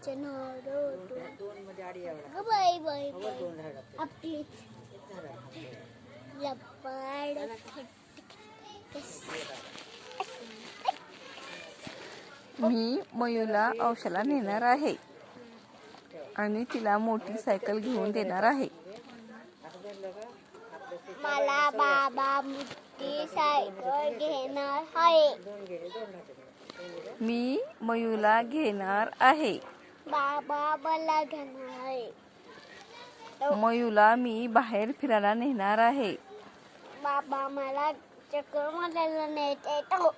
आंब्याचं नाव रोटू दोन मध्ये आडी एवढा ग बाई बाई वर दोन झाड. आपली लपाड मी मयूला औषधाला नेणार आहे. आणि तिला मोठी सायकल घेऊन देणार आहे. मला बाबा मोठी सायकल घेणार आहे. मी मयूला घेणार आहे. बाबा मला घेणार आहे. मयूला मी बाहेर फिरायला नेणार आहे. बाबा मला चक्कर मारायला नेत येतो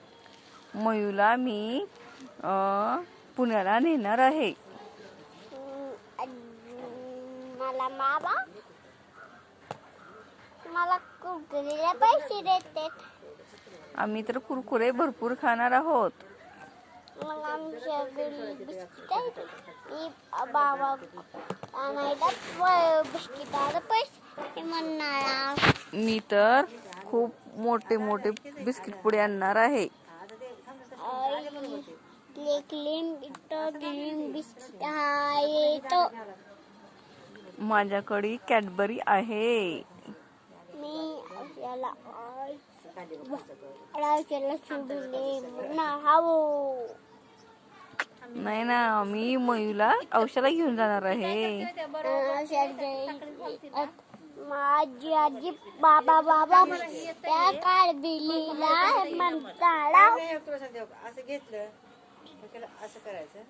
मयूला मी पुण्याला नेणार आहे. मला बाबा मला कुरकुरीला पैसे देतात आम्ही तर कुरकुरे भरपूर खाणार आहोत. मग आमच्या घरी बिस्किट आहेत मी बाबा आणायला प- बिस्किटाला पैसे म्हणणार मी तर खूप मोठे मोठे बिस्किट पुडे आणणार आहे. बिस्किट आहे माझ्याकडे कॅडबरी आहे. मी आपल्याला नाही ना मी मयूला औषधा घेऊन जाणार आहे. माझी आजी बाबा बाबा त्या काळबिलीला म्हणताला तुला असं घेतलं असं करायचं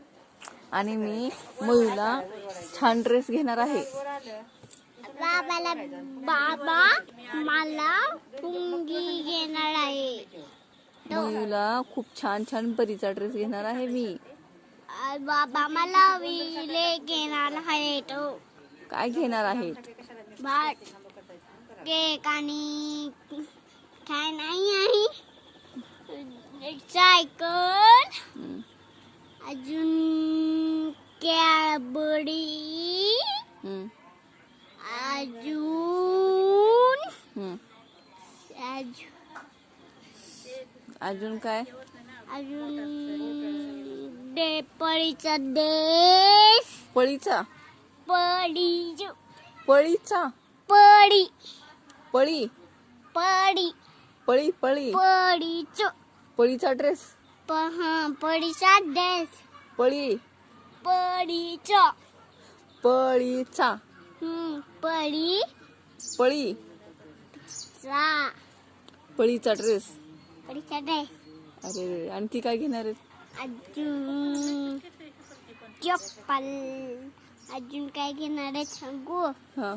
आणि मी मयूला छान ड्रेस घेणार आहे. बाबाला बाबा मला पुंगी घेणार आहे मयूला खूप छान छान परीचा ड्रेस घेणार आहे मी. बाबा मला विले घेणार आहे तो काय घेणार आहेत? भात केक आणि काय नाही आहे. सायकल. अजून कॅबडी. अजून अजून काय? अजून डेपळीचा देश. पळीचा? पडी पळीचा? पडी पळी? पडी पळी पळी. पडीच पळीचा ड्रेस? पडीचा देश पळी. पळीचा. हम्म पडी पळी. चा. पळीचा ड्रेस. पडीचा देश अरे रे आणखी काय घेणार आहेत? अजून चप्पल. अजून काय घेणार आहे सांगू? हा.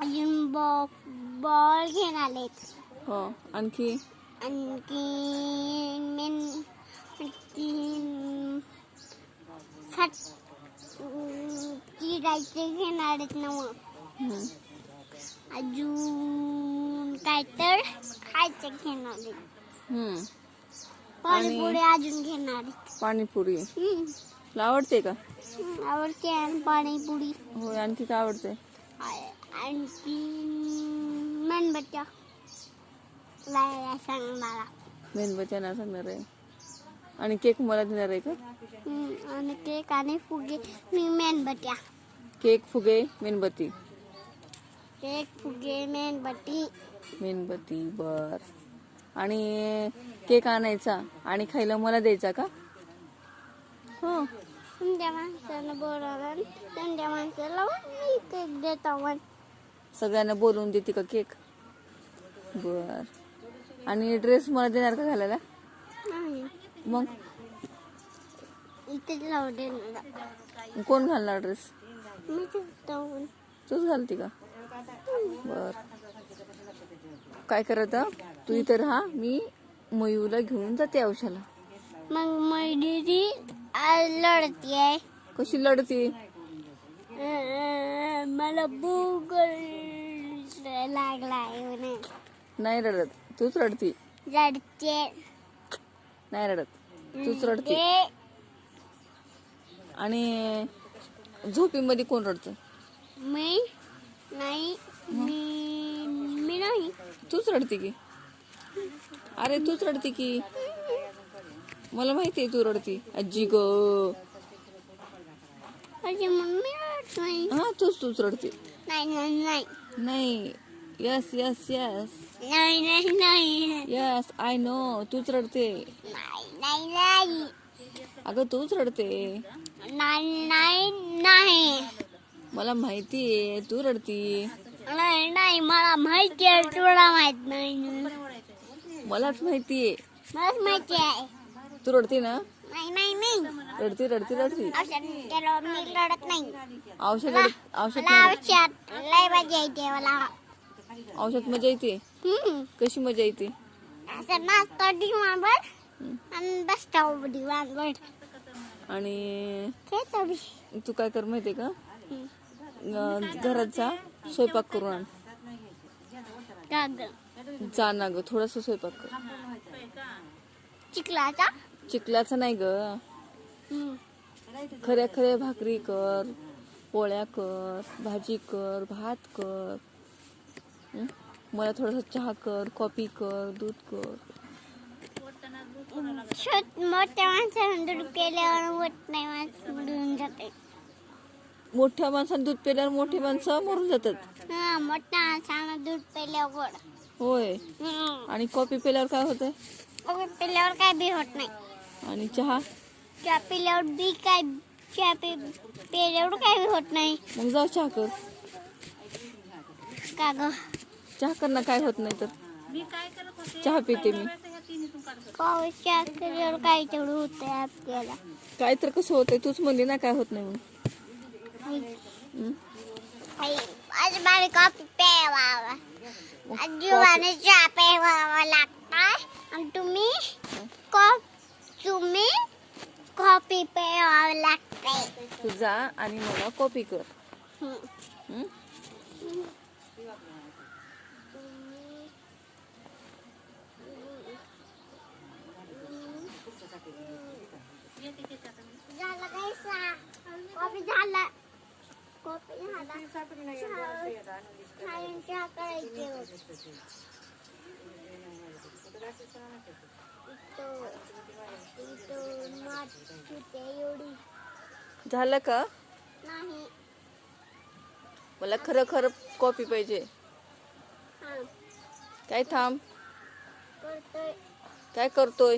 अजून बॉ बॉल घेणार आहेत. हो आणखी? आणखी मेन तीन सात चिरायचे घेणार आहेत नव. हम्म. अजून काय तर खायचं घेणार आहेत. हम्म. पाणीपुरी. अजून घेणार पाणीपुरी. हम्म. तुला आवडते का? आवडते आणि पाणीपुरी. होय आणखी काय आवडते आ- आणखी मेणबत्त्या. लावायला सांग मला मेणबत्त्या ना सांगणार आहे. आणि केक मला देणार आहे का? हम्म, आणि केक आणि फुगे. मी मेणबत्त्या. केक फुगे मेणबत्ती. केक फुगे मेणबत्ती. मेणबत्ती बर. आणि केक आणायचा आणि खायला मला द्यायचा का? हो. तुमच्या माणसानं बोलावलं तुमच्या माणसाला मी केक देतो मग सगळ्यांना बोलवून देते का केक? बर. आणि ड्रेस मला देणार का घालायला? नाही. मग? इथेच कोण घालणार ड्रेस? मी जाऊन तूच घालते का? बर. काय करत? तू इथं राहा. मी मयूला घेऊन जाते औषधाला. मग मैडी लढतीये. कशी लढते? अं, मला भूक म्हणे. नाही रडत. तूच रडती. लढते नाही रडत. तूच रडते. ते आणि झोपीमध्ये कोण रडतं? मी? नाही. मी मी नाही. तूच रडते की? अरे तूच रडते की. मला माहिती आहे तू रडती. आजी ग. हा तूच तूच रडते. नाही नाही नाही. नाही. यस यस यस नाही नाही नाही. यस आय नो तूच रडते. नाही नाही नाही. अगं तूच रडते. नाही नाही नाही. मला माहिती आहे तू रडती. नाही नाही मला माहिती आहे तुला माहीत नाही. मलाच माहिती आहे मलाच माहिती आहे तू रडते ना? नाही नाही नाही. रडती रडती रडती. औषध केलं मी रडत नाही. औषध रड- औषध मला नाही- औषध लय मजा येते मला. औषध मजा येते? हम्म. कशी मजा येते? असं नाचतो दिवाणवर आणि बसतो दिवाणवर आणि खेळतो बी. तू काय कर माहितीये का? हम्म. अं, घरात जा स्वयंपाक करून आण. का ग? जा ना ग थोडासा स्वयंपाक कर. चिखलाचा? चिखलाचा नाही ग. खऱ्या खऱ्या भाकरी कर पोळ्या कर भाजी कर भात कर? मला थोडासा चहा कर कॉफी कर दूध कर. मोठ्या माणसानं दूध केल्यावर होत नाही माणसं बुडून जाते. मोठ्या माणसाने दूध पिल्यावर मोठी माणसं मरून जातात. हा मोठ्या माणसानं दूध पेल्यावर. होय. आणि कॉफी पिल्यावर काय होतंय? मग पेल्यावर काय बी होत नाही. आणि चहा? चहा पिल्यावर बी काय चहा पि पेल्यावर काय बी होत नाही. मग जाऊ चहा कर. का ग? चहा कर ना काय होत नाही तर? चहा पिते मी. पाऊस चहा केल्यावर काय तेवढं होतंय आपल्याला. काय तर कसं होतंय? तूच म्हणली ना काय होत नाही म्हणून. हं? आई, आज मला कॉफी प्यावा जीवाने चहा प्यावा लागताय आणि तुम्ही कॉफ तुम्ही कॉफी प्यावा लागताय तू जा आणि मला कॉपी कर हम्म. हं? झालं काय सा कॉफी झाला कॉफी झाला का? नाही. मला खरं खरं कॉपी पाहिजे. हा. काय थांब. काय करतोय?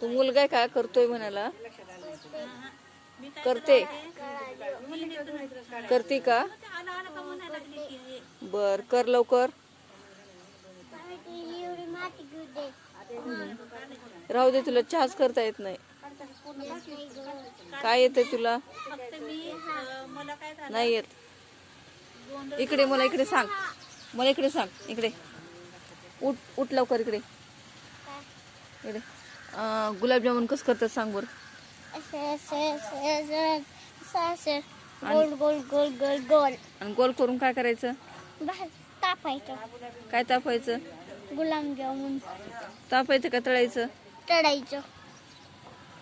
तू मुलगा आहे काय करतोय म्हणाला. करते. करते का? बर कर लवकर. राहू दे तुला चहाच करता येत नाही. काय येते तुला? नाही येत. इकडे मला इकडे सांग. मला इकडे सांग इकडे. उठ उठ लवकर इकडे. इकडे. गुलाबजामुन कसं करतात सांग बरं. असं गोल गोल गोल गोल गोल आणि गोल करून काय करायचं? तापायचं काय तापायचं? गुलाबजामुन तापायचं का तळायचं? तळायचं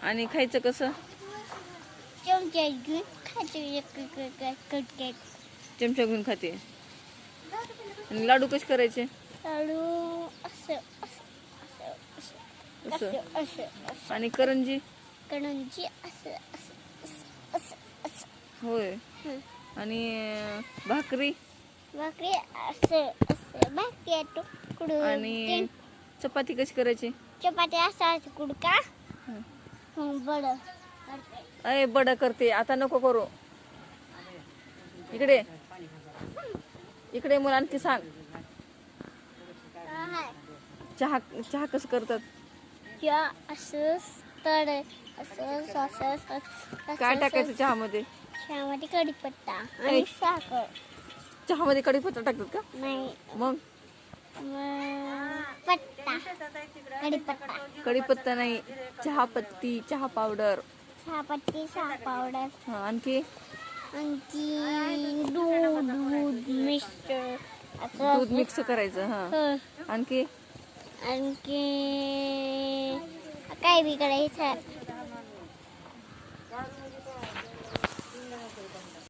आणि खायचं कसं? चमच्या घेऊन खायचं चमचा घेऊन खाते. आणि लाडू कसे करायचे? लाडू असं असं असं. आणि करंजी? कणंजी असं असं असं असं असं. होय. हं. आणि अं, भाकरी? भाकरी असं असं. भाकरी तुकडून आणि चपाती कशी करायची? चपाती असं कुडका. हं. मग बडं अय बड करते. आता नको करू. इकडे. इकडे मला आणखी सांग. चहा चहा कसं करतात? किंवा असं तळ असं असं असं असं असं काय टाकायचं चहामध्ये? त्यामध्ये कढीपत्ता. आणि साखर. चहामध्ये कढीपत्ता टाकतात का? नाही. मग? पत्ता. कढीपत्ता. कढीपत्ता नाही चहा पत्ती चहा पावडर. चहापत्ती चहा पावडर. हा आणखी? आणखी दूध दूध मिक्सर. असं दूध मिक्स करायचं हा. हं. आणखी? आणखी काय बी करायचं